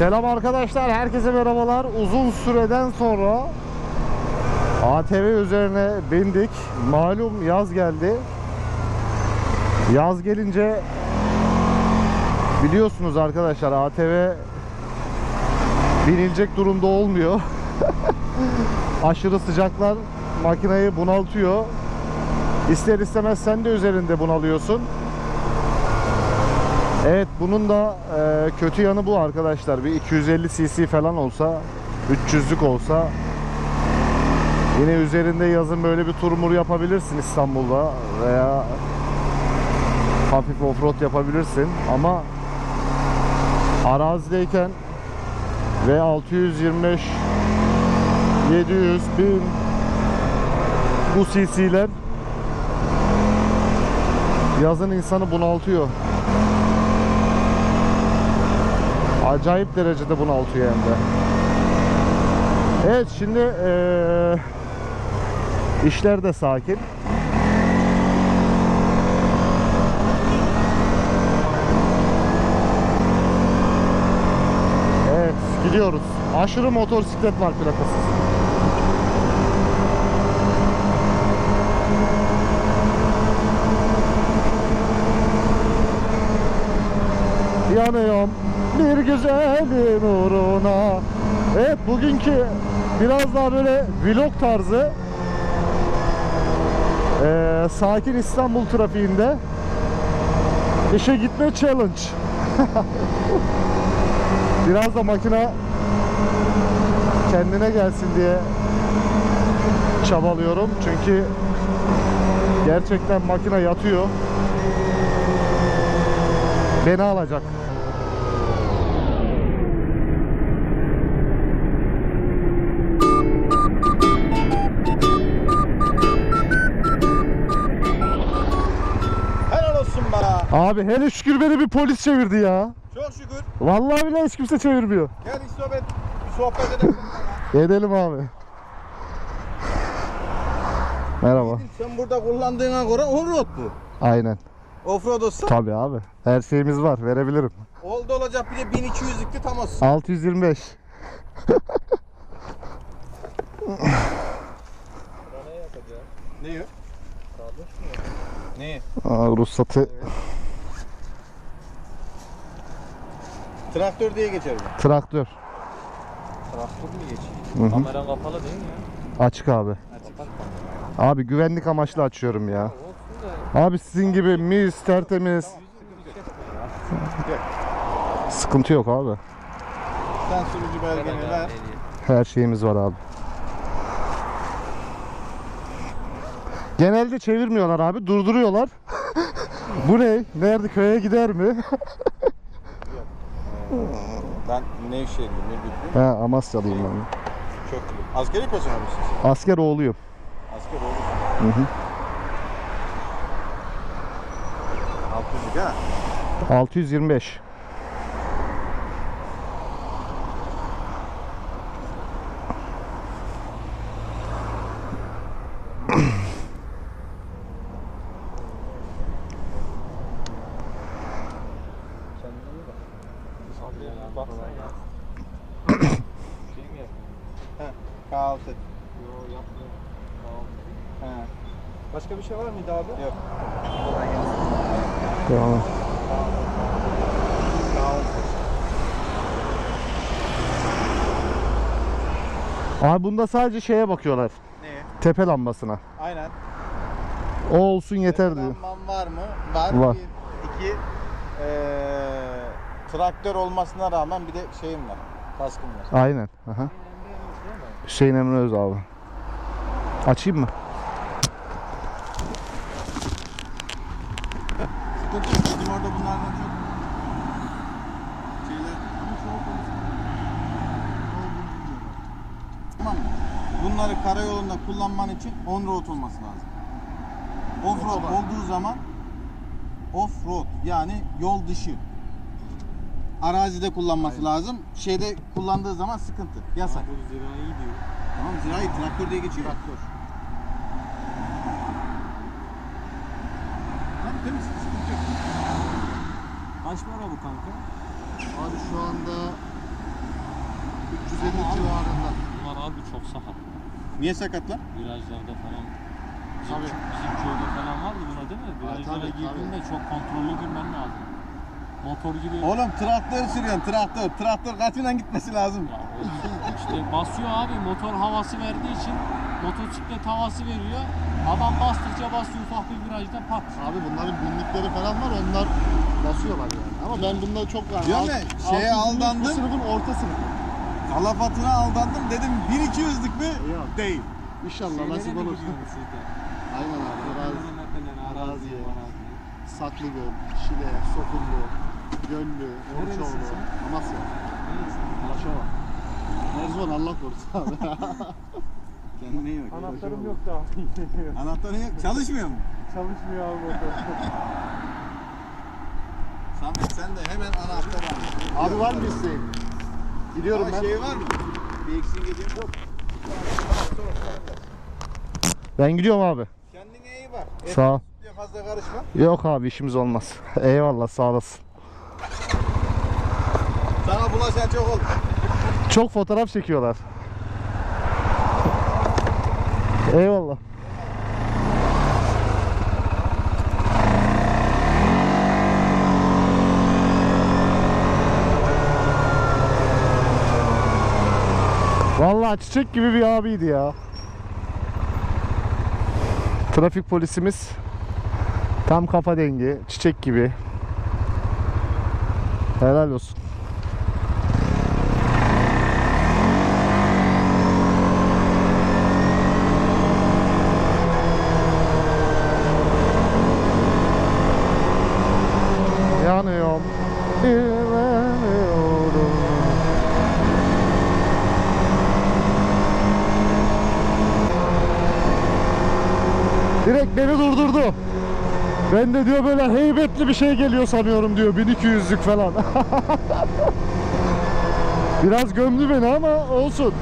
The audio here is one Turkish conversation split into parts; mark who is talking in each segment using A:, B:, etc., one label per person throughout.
A: Selam arkadaşlar, herkese merhabalar. Uzun süreden sonra ATV üzerine bindik. Malum yaz geldi. Yaz gelince biliyorsunuz arkadaşlar ATV binilecek durumda olmuyor. Aşırı sıcaklar makineyi bunaltıyor. İster istemez sen de üzerinde bunalıyorsun. Evet bunun da e, kötü yanı bu arkadaşlar. Bir 250 cc falan olsa, 300'lük olsa yine üzerinde yazın böyle bir turmur yapabilirsin İstanbul'da veya hafif offroad yapabilirsin ama arazideyken ve 625 700 1000 bu cc'ler yazın insanı bunaltıyor. Acayip derecede bunaltıyor hem de. Evet şimdi eee işler de sakin. Evet gidiyoruz. Aşırı motosiklet var plakasız. yanıyorum bir güzelin uğruna. Evet bugünkü biraz daha böyle vlog tarzı eee, sakin İstanbul trafiğinde işe gitme challenge. biraz da makine kendine gelsin diye çabalıyorum çünkü gerçekten makine yatıyor beni alacak. Abi hele şükür beni bir polis çevirdi ya.
B: Çok şükür.
A: Vallahi bile hiç kimse çevirmiyor.
B: Gel istobet bir sohbet edelim.
A: Edelim abi. Merhaba.
B: Sen burada kullandığına göre onroad bu.
A: Aynen.
B: Offroad olsa
A: Tabii abi. Her şeyimiz var. Verebilirim.
B: oldu olacak bir de 1200'lükte tam olsun.
A: 625.
B: Ne yiyor? Ne?
A: Aa, ruhsatı
B: Traktör diye geçer bu.
A: traktör.
C: Traktör mü geçiyor?
A: Hı hı.
C: Kamera kapalı değil mi ya?
A: Açık abi.
C: Açık.
A: Abi güvenlik amaçlı açıyorum ya. Abi sizin gibi mis tertemiz. Sıkıntı yok abi.
B: Sen sürücü belgeni ver.
A: Her şeyimiz var abi. Genelde çevirmiyorlar abi, durduruyorlar. Bu ne? Nerede köye gider mi?
B: Ben Nevşehirliyim, Nurgül'lüyüm.
A: He, Amasyalıyım ben.
B: Çok iyi. Askeri personel misin sen?
A: Asker oğluyum.
B: Asker oğlum.
A: Hı hı.
B: 600'lük ha.
A: 625.
C: Baksana ya. Şey mi?
B: K6.
C: Yo. Tamam.
B: He.
C: Başka bir şey var mıydı abi?
B: Yok.
A: Tamam.
B: K6.
A: Abi bunda sadece şeye bakıyorlar.
B: Ne?
A: Tepe lambasına.
B: Aynen.
A: O olsun yeter diyor.
B: Lambam var mı? Var.
A: Var.
B: Bir, iki, eee, traktör olmasına rağmen bir de şeyim var. Kaskım var.
A: Aynen. Aha. Hüseyin Emre Öz abi. Açayım mı?
B: Sıkıntı yok. Bizim orada bunlardan çok şeyler ama çoğu polis. Tamam mı? Bunları karayolunda kullanman için on-road olması lazım. Off-road olduğu zaman off-road yani yol dışı arazide kullanması lazım. Şeyde kullandığı zaman sıkıntı. Yasak.
C: Bu zirai diyor.
B: Tamam zirai traktör diye geçiyor. Traktör. Tabii temiz sıkıntı yok.
C: Kaç para bu kanka?
A: Abi şu anda
D: 350 civarında.
E: Bunlar abi çok sakat.
B: Niye sakatlar?
E: Virajlarda falan. Bizim,
D: Tabii.
E: bizim köyde falan var mı buna değil mi? Virajlara girdiğinde çok kontrollü girmen lazım. Motor gibi.
B: Oğlum traktör sürüyorsun traktör. Traktör kaçıyla gitmesi lazım.
E: Ya olsun işte basıyor abi motor havası verdiği için motosiklet havası veriyor. Adam bastıkça basıyor ufak bir virajda pat.
D: Abi bunların binlikleri falan var onlar basıyorlar yani. Ama ben bunda çok yani.
B: Diyorum ya,
D: alt-
B: şeye
D: altı yüzlük
B: aldandım.
D: Bu sınıfın orta sınıfı.
B: Kalafatına aldandım dedim 1-200'lük mü?
D: Yok.
B: Değil.
D: İnşallah
E: Şeylere
D: nasip olur. Aynen abi. Arazi,
E: araziye.
D: Saklıgöl, Şile, Sokullu, Göllü, Orçoğlu? Amasya. Alaşova. Erzurum'un Allah korusun abi.
B: Kendine iyi bak.
C: Anahtarım yok daha.
B: Anahtarı yok. Çalışmıyor mu?
C: Çalışmıyor abi motor.
B: Samet sen de hemen anahtar al.
D: abi var mı isteğin? Gidiyorum
B: Ama
D: ben.
B: şey var mı? Bir eksiğin geliyor mu?
A: Ben gidiyorum abi.
B: Kendine iyi bak.
A: Sağ ol.
B: Fazla karışma.
A: Yok abi işimiz olmaz. Eyvallah sağ olasın.
B: Sana bulaşan çok oldu.
A: Çok fotoğraf çekiyorlar. Eyvallah. Vallahi çiçek gibi bir abiydi ya. Trafik polisimiz tam kafa dengi, çiçek gibi. Helal olsun. Beni durdurdu. Ben de diyor böyle heybetli bir şey geliyor sanıyorum diyor. 1200'lük falan. Biraz gömdü beni ama olsun.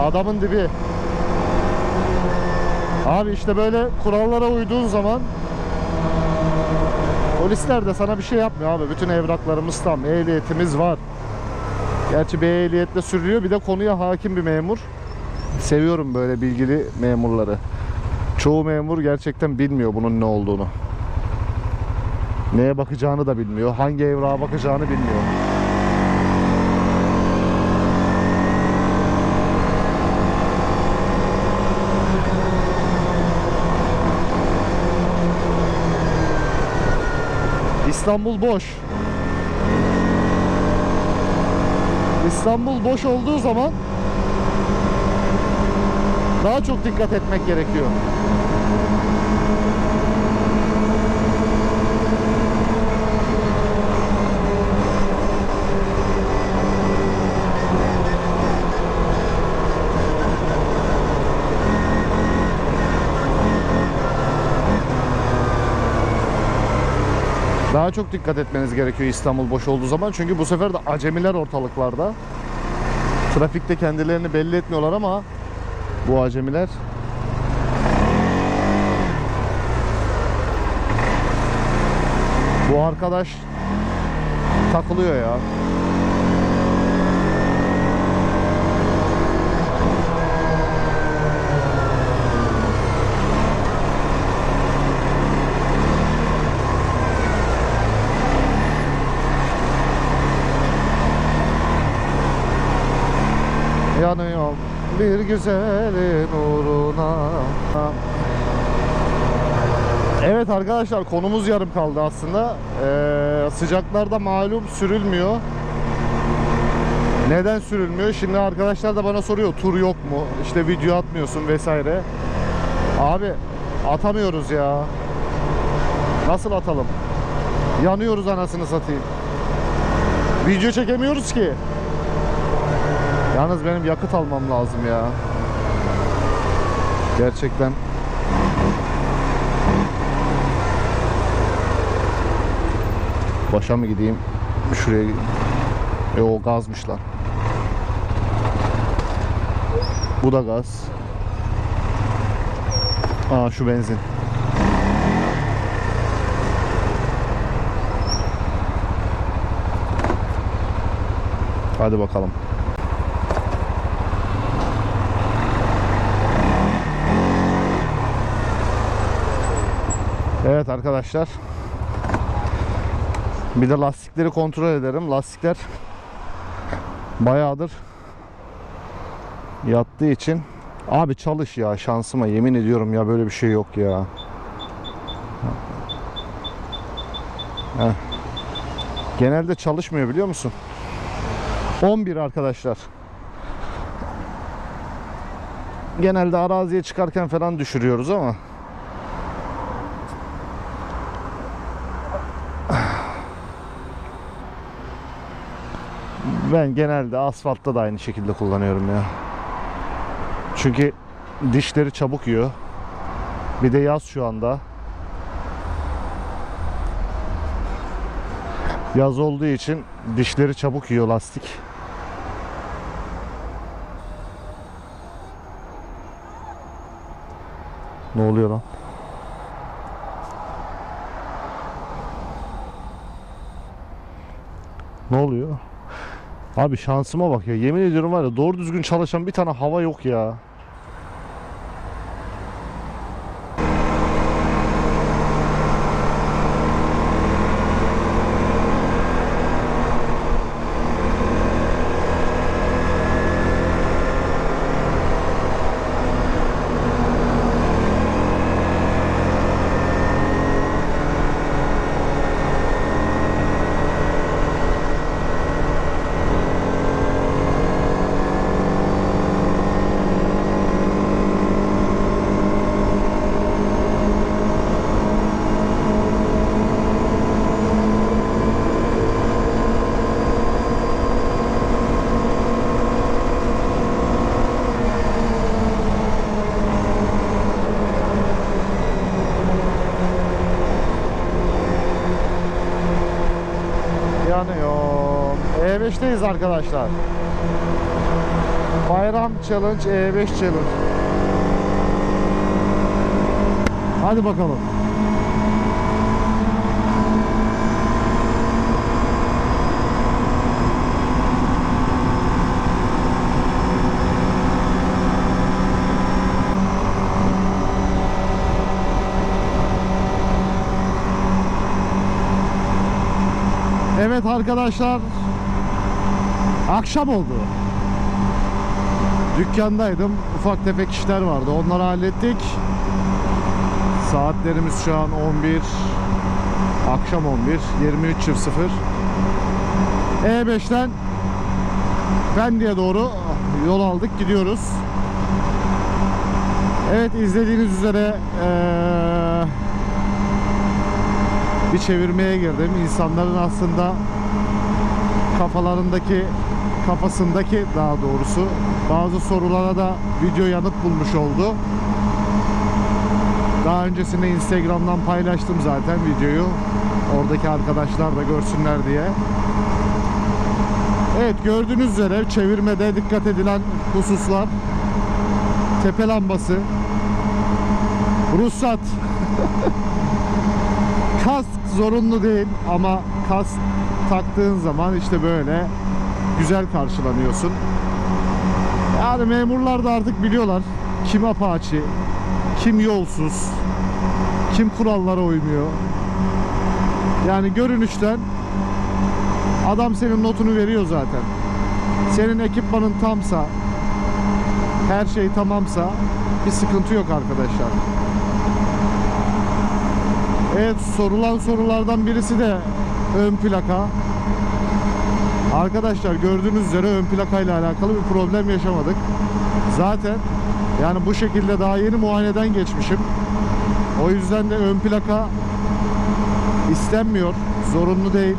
A: Adamın dibi. Abi işte böyle kurallara uyduğun zaman polisler de sana bir şey yapmıyor abi. Bütün evraklarımız tam, ehliyetimiz var. Gerçi bir ehliyetle sürülüyor. Bir de konuya hakim bir memur. Seviyorum böyle bilgili memurları. Çoğu memur gerçekten bilmiyor bunun ne olduğunu. Neye bakacağını da bilmiyor. Hangi evrağa bakacağını bilmiyor. İstanbul boş. İstanbul boş olduğu zaman daha çok dikkat etmek gerekiyor. Daha çok dikkat etmeniz gerekiyor İstanbul boş olduğu zaman. Çünkü bu sefer de acemiler ortalıklarda. Trafikte kendilerini belli etmiyorlar ama bu acemiler Bu arkadaş takılıyor ya. Yanıyorum bir güzelin uğruna. Evet arkadaşlar konumuz yarım kaldı aslında. Ee, Sıcaklarda malum sürülmüyor. Neden sürülmüyor? Şimdi arkadaşlar da bana soruyor tur yok mu? İşte video atmıyorsun vesaire. Abi atamıyoruz ya. Nasıl atalım? Yanıyoruz anasını satayım. Video çekemiyoruz ki Yalnız benim yakıt almam lazım ya. Gerçekten. Başa mı gideyim? Şuraya. E o gazmış. Bu da gaz. Aa şu benzin. Hadi bakalım. Evet arkadaşlar. Bir de lastikleri kontrol ederim. Lastikler bayağıdır yattığı için abi çalış ya şansıma yemin ediyorum ya böyle bir şey yok ya. Heh. Genelde çalışmıyor biliyor musun? 11 arkadaşlar. Genelde araziye çıkarken falan düşürüyoruz ama ben genelde asfaltta da aynı şekilde kullanıyorum ya. Çünkü dişleri çabuk yiyor. Bir de yaz şu anda. Yaz olduğu için dişleri çabuk yiyor lastik. Ne oluyor lan? Ne oluyor? Abi şansıma bak ya. Yemin ediyorum var ya doğru düzgün çalışan bir tane hava yok ya. Yanıyor. E5'teyiz arkadaşlar. Bayram Challenge, E5 Challenge. Hadi bakalım. Evet arkadaşlar. Akşam oldu. Dükkandaydım. Ufak tefek işler vardı. Onları hallettik. Saatlerimiz şu an 11. Akşam 11. 23.00. E5'ten Pendik'e doğru yol aldık. Gidiyoruz. Evet izlediğiniz üzere eee bir çevirmeye girdim. İnsanların aslında kafalarındaki kafasındaki daha doğrusu bazı sorulara da video yanıt bulmuş oldu. Daha öncesinde Instagram'dan paylaştım zaten videoyu. Oradaki arkadaşlar da görsünler diye. Evet gördüğünüz üzere çevirmede dikkat edilen hususlar tepe lambası ruhsat kask zorunlu değil ama kask taktığın zaman işte böyle güzel karşılanıyorsun. Yani memurlar da artık biliyorlar kim apaçi, kim yolsuz, kim kurallara uymuyor. Yani görünüşten adam senin notunu veriyor zaten. Senin ekipmanın tamsa, her şey tamamsa bir sıkıntı yok arkadaşlar. Evet sorulan sorulardan birisi de ön plaka. Arkadaşlar gördüğünüz üzere ön plaka ile alakalı bir problem yaşamadık. Zaten yani bu şekilde daha yeni muayeneden geçmişim. O yüzden de ön plaka istenmiyor. Zorunlu değil.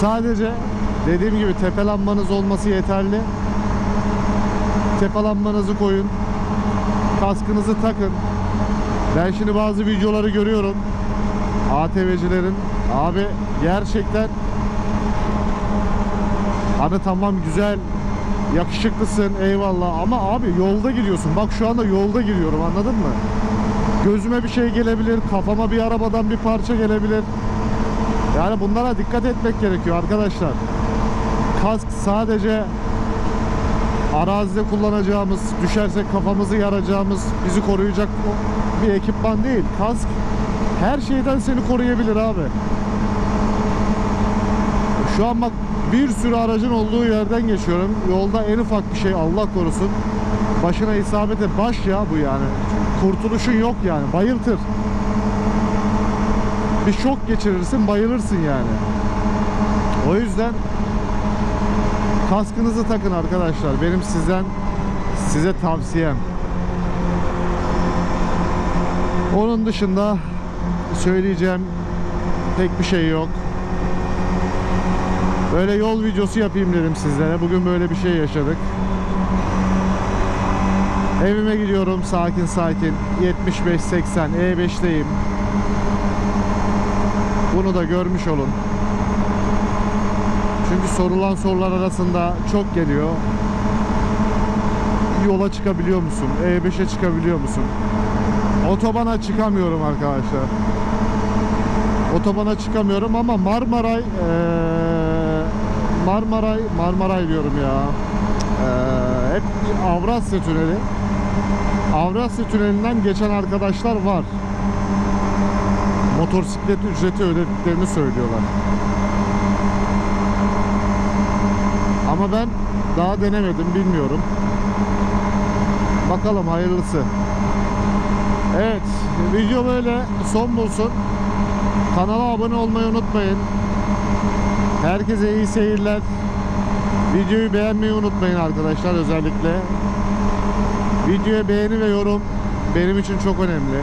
A: Sadece dediğim gibi tepe lambanız olması yeterli. Tepe lambanızı koyun. Kaskınızı takın. Ben şimdi bazı videoları görüyorum. ATV'cilerin abi gerçekten Hani tamam güzel yakışıklısın eyvallah ama abi yolda gidiyorsun. Bak şu anda yolda gidiyorum anladın mı? Gözüme bir şey gelebilir, kafama bir arabadan bir parça gelebilir. Yani bunlara dikkat etmek gerekiyor arkadaşlar. kask sadece arazide kullanacağımız, düşersek kafamızı yaracağımız, bizi koruyacak bir ekipman değil. Kask her şeyden seni koruyabilir abi. Şu an bak bir sürü aracın olduğu yerden geçiyorum. Yolda en ufak bir şey Allah korusun. Başına isabete baş ya bu yani. Kurtuluşun yok yani. Bayıltır. Bir şok geçirirsin, bayılırsın yani. O yüzden kaskınızı takın arkadaşlar. Benim sizden size tavsiyem. Onun dışında söyleyeceğim pek bir şey yok. Böyle yol videosu yapayım dedim sizlere. Bugün böyle bir şey yaşadık. Evime gidiyorum sakin sakin. 75-80 E5'teyim. Bunu da görmüş olun. Sorulan sorular arasında çok geliyor. Yola çıkabiliyor musun? E5'e çıkabiliyor musun? Otobana çıkamıyorum arkadaşlar. Otobana çıkamıyorum ama Marmaray eee, Marmaray Marmaray diyorum ya. Eee, hep Avrasya Tüneli. Avrasya Tüneli'nden geçen arkadaşlar var. Motosiklet ücreti ödediklerini söylüyorlar. Ama ben daha denemedim bilmiyorum. Bakalım hayırlısı. Evet video böyle son bulsun. Kanala abone olmayı unutmayın. Herkese iyi seyirler. Videoyu beğenmeyi unutmayın arkadaşlar özellikle. Videoya beğeni ve yorum benim için çok önemli.